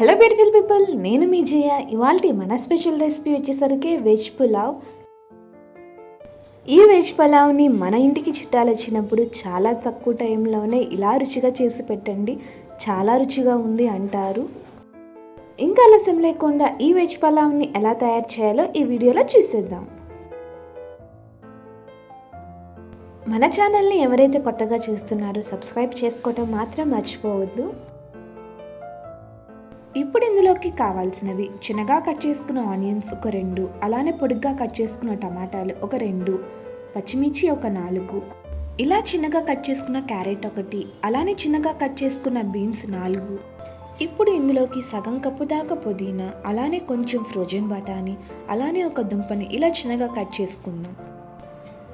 Hello beautiful people నేను మీ జయ. ఇవాళ మన స్పెషల్ రెసిపీ వచ్చేసరికి వెజ్ పులావ్. ఈ వెజ్ పులావ్ని మన ఇంటికి చుట్టాలు వచ్చినప్పుడు చాలా తక్కువ టైంలోనే ఇలా రుచిగా చేసి పెట్టండి. చాలా రుచిగా ఉంది అంటారు. ఇంకా ఆలస్యం లేకుండా ఈ వెజ్ పలావ్ని ఎలా తయారు చేయాలో ఈ వీడియోలో చూసేద్దాం. మన ఛానల్ని ఎవరైతే కొత్తగా చూస్తున్నారో సబ్స్క్రైబ్ చేసుకోవటం మాత్రం మర్చిపోవద్దు. ఇప్పుడు ఇందులోకి కావాల్సినవి. చిన్నగా కట్ చేసుకున్న ఆనియన్స్ ఒక రెండు. అలానే పొడిగ్గా కట్ చేసుకున్న టమాటాలు ఒక రెండు. పచ్చిమిర్చి ఒక నాలుగు. ఇలా చిన్నగా కట్ చేసుకున్న క్యారెట్ ఒకటి. అలానే చిన్నగా కట్ చేసుకున్న బీన్స్ నాలుగు. ఇప్పుడు ఇందులోకి సగం కప్పు దాకా పుదీనా. అలానే కొంచెం ఫ్రోజన్ బఠానీ. అలానే ఒక దుంపని ఇలా చిన్నగా కట్ చేసుకుందాం.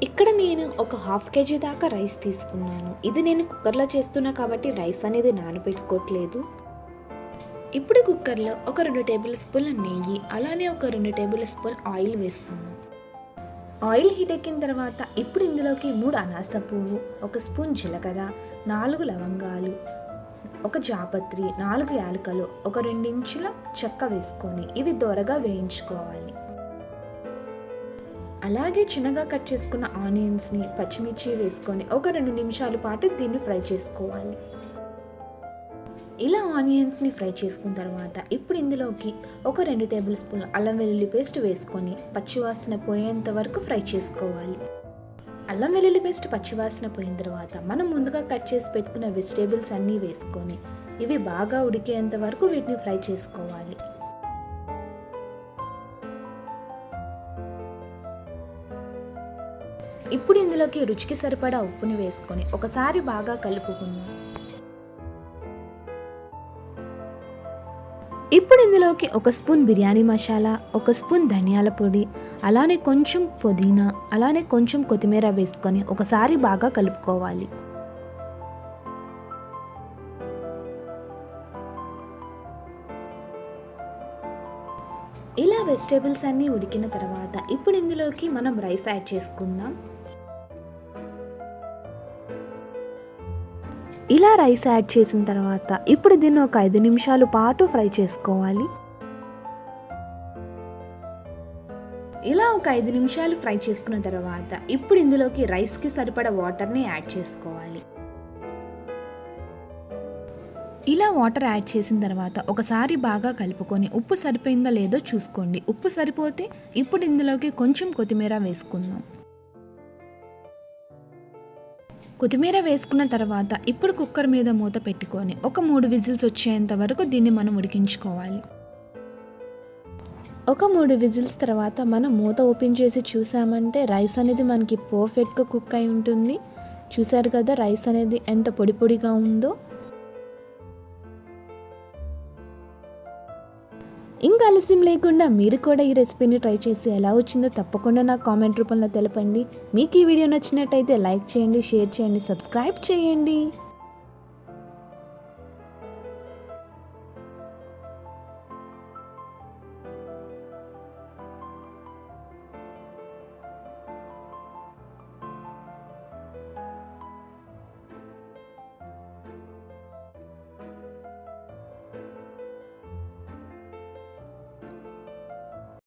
ఇక్కడ నేను ఒక హాఫ్ కేజీ దాకా రైస్ తీసుకున్నాను. ఇది నేను కుక్కర్లో చేస్తున్నా కాబట్టి రైస్ అనేది నానబెట్టుకోవట్లేదు ఇప్పుడు కుక్కర్లో ఒక రెండు టేబుల్ స్పూన్ల నెయ్యి అలానే ఒక రెండు టేబుల్ స్పూన్ ఆయిల్ వేసుకుందాం. ఆయిల్ హీట్ ఎక్కిన తర్వాత ఇప్పుడు ఇందులోకి మూడు అనాస పువ్వు ఒక స్పూన్ జీలకర్ర నాలుగు లవంగాలు ఒక జాపత్రి నాలుగు యాలకలు ఒక రెండించుల చెక్క వేసుకొని ఇవి దొరగా వేయించుకోవాలి. అలాగే చిన్నగా కట్ చేసుకున్న ఆనియన్స్ని పచ్చిమిర్చి వేసుకొని ఒక రెండు నిమిషాల పాటు దీన్ని ఫ్రై చేసుకోవాలి. ఇలా ఆనియన్స్ని ఫ్రై చేసుకున్న తర్వాత ఇప్పుడు ఇందులోకి ఒక రెండు టేబుల్ స్పూన్ అల్లం వెల్లుల్లి పేస్ట్ వేసుకొని పచ్చివాసన పోయేంత వరకు ఫ్రై చేసుకోవాలి. అల్లం వెల్లుల్లి పేస్ట్ పచ్చివాసన పోయిన తర్వాత మనం ముందుగా కట్ చేసి పెట్టుకున్న వెజిటేబుల్స్ అన్నీ వేసుకొని ఇవి బాగా ఉడికేంత వరకు వీటిని ఫ్రై చేసుకోవాలి. ఇప్పుడు ఇందులోకి రుచికి సరిపడా ఉప్పుని వేసుకొని ఒకసారి బాగా కలుపుకుందాం. ఇప్పుడు ఇందులోకి ఒక స్పూన్ బిర్యానీ మసాలా ఒక స్పూన్ ధనియాల పొడి అలానే కొంచెం పుదీనా అలానే కొంచెం కొత్తిమీర వేసుకొని ఒకసారి బాగా కలుపుకోవాలి. ఇలా వెజిటేబుల్స్ అన్నీ ఉడికిన తర్వాత ఇప్పుడు ఇందులోకి మనం రైస్ యాడ్ చేసుకుందాం. ఇలా రైస్ యాడ్ చేసిన తర్వాత ఇప్పుడు దీన్ని ఒక ఐదు నిమిషాల పాటు ఫ్రై చేసుకోవాలి. ఇలా ఒక ఐదు నిమిషాలు ఫ్రై చేసుకున్న తర్వాత ఇప్పుడు ఇందులోకి రైస్కి సరిపడ వాటర్ని యాడ్ చేసుకోవాలి. ఇలా వాటర్ యాడ్ చేసిన తర్వాత ఒకసారి బాగా కలుపుకొని ఉప్పు సరిపోయిందో లేదో చూసుకోండి. ఉప్పు సరిపోతే ఇప్పుడు ఇందులోకి కొంచెం కొత్తిమీర వేసుకుందాం. కొత్తిమీర వేసుకున్న తర్వాత ఇప్పుడు కుక్కర్ మీద మూత పెట్టుకొని ఒక మూడు విజిల్స్ వచ్చేంత వరకు దీన్ని మనం ఉడికించుకోవాలి. ఒక మూడు విజిల్స్ తర్వాత మనం మూత ఓపెన్ చేసి చూసామంటే రైస్ అనేది మనకి పర్ఫెక్ట్గా కుక్ అయి ఉంటుంది. చూసారు కదా రైస్ అనేది ఎంత పొడి పొడిగా ఉందో. ఇంకా ఆలస్యం లేకుండా మీరు కూడా ఈ రెసిపీని ట్రై చేసి ఎలా వచ్చిందో తప్పకుండా నాకు కామెంట్ రూపంలో తెలపండి. మీకు ఈ వీడియో నచ్చినట్టయితే లైక్ చేయండి షేర్ చేయండి సబ్స్క్రైబ్ చేయండి.